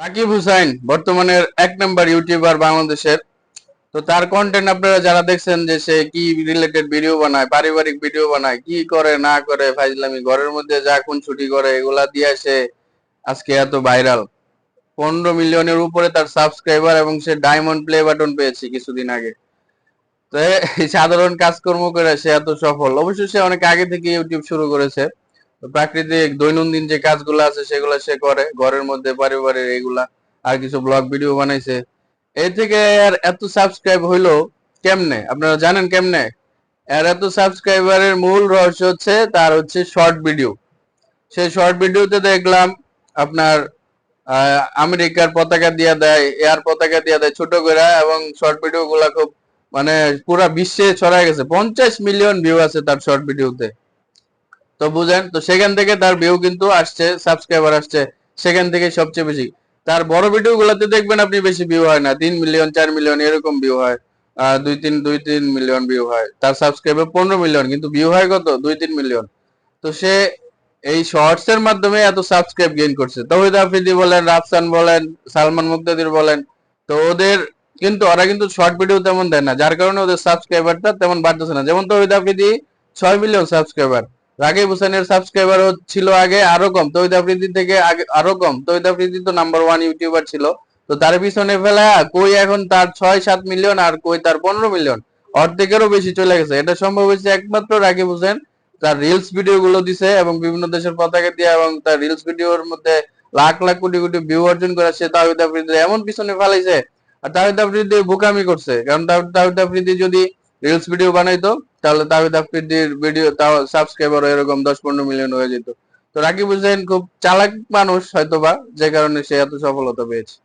রাকিব হুসাইন বর্তমানের এক নম্বর ইউটিউবার বাংলাদেশের। তো তার কন্টেন্ট আপনারা যারা দেখছেন যে সে কি রিলেটেড ভিডিও বানায়, পারিবারিক ভিডিও বানায়, কি করে, না করে, ফাইজলামি, ঘরের মধ্যে যা কোন ছুটি করে, এগুলা দিয়ে সে আজকে এত ভাইরাল পনেরো মিলিয়নের উপরে তার সাবস্ক্রাইবার এবং সে ডায়মন্ড প্লে বাটন পেয়েছে কিছুদিন আগে। তো সাধারণ কাজকর্ম করে সে এত সফল। অবশ্যই সে অনেক আগে থেকে ইউটিউব শুরু করেছে। প্রাকৃতিক দৈনন্দিন যে কাজগুলো আছে সেগুলো সে করে, ঘরের মধ্যে পারিবারিক এগুলা, আর কিছু ব্লগ ভিডিও বানাইছে। এই থেকে আর এত সাবস্ক্রাইব হইল কেমনে? আপনারা জানেন কেমনে? এর এত সাবস্ক্রাইবারের মূল রহস্য হচ্ছে তার হচ্ছে শর্ট ভিডিও সেই শর্ট ভিডিওতে দেখলাম আপনার আমেরিকার পতাকা দিয়া দেয়, এয়ার পতাকা দিয়া দেয় ছোট করে, এবং শর্ট ভিডিও গুলা খুব মানে পুরা বিশ্বে ছড়ায় গেছে। পঞ্চাশ মিলিয়ন ভিউ আছে তার শর্ট ভিডিওতে তো বুঝেন, তো সেখান থেকে তার ভিউ কিন্তু আসছে সাবস্ক্রাইবার আসছে, সেখান থেকে সবচেয়ে বেশি। তার বড় ভিডিও গুলাতে দেখবেন আপনি বেশি ভিউ হয় না, তিন মিলিয়ন চার মিলিয়ন এরকম ভিউ হয় দুই তিন দুই তিন মিলিয়ন ভিউ হয়। তার সাবস্ক্রাইবার পনেরো মিলিয়ন কিন্তু ভিউ হয় কত? দুই তিন মিলিয়ন তো সে এই শর্টস এর মাধ্যমে এত সাবস্ক্রাইব গেইন করছে। তৌহিদ আফ্রিদি বলেন, রাফসান বলেন, সালমান মুক্তাদির বলেন, তো ওদের কিন্তু, ওরা কিন্তু শর্ট ভিডিও তেমন দেয় না, যার কারণে ওদের সাবস্ক্রাইবারটা তেমন বাড়তেছে না। যেমন তৌহিদ আফ্রিদি ছয় মিলিয়ন সাবস্ক্রাইবার রাকিব হোসেনের সাবস্ক্রাইবার ছিল আগে আরও কম, তৌহিদ আফ্রিদি থেকে আগে আরও কম। তৌহিদ আফ্রিদি তো নাম্বার ওয়ান ইউটিউবার ছিল। তো তার পিছনে ফেলা কই এখন তার ছয় সাত মিলিয়ন আর কই তার পনেরো মিলিয়ন অর্ধেকেরও বেশি চলে গেছে। এটা সম্ভব হয়েছে একমাত্র রাকিব হোসেন। তার রিলস ভিডিও গুলো দিছে এবং বিভিন্ন দেশের পতাকা দিয়ে এবং তার রিলস ভিডিওর মধ্যে লাখ লাখ কোটি কোটি ভিউ অর্জন করে সে তাহিদ আফ্রিদি এমন পিছনে ফেলাইছে। আর তাহিদ আফ্রিদি বোকামি করছে। কারণ তাহ- তাহিদ আফ্রিদি যদি রিলস ভিডিও বানাইতো, তাহলে তাহিদ আফ্রিদির ভিডিও তাও সাবস্ক্রাইবার এরকম দশ পনেরো মিলিয়ন হয়ে যেত। তো রাকিব হোসেন খুব চালাক মানুষ হয়তোবা, যে কারণে সে এত সফলতা পেয়েছে।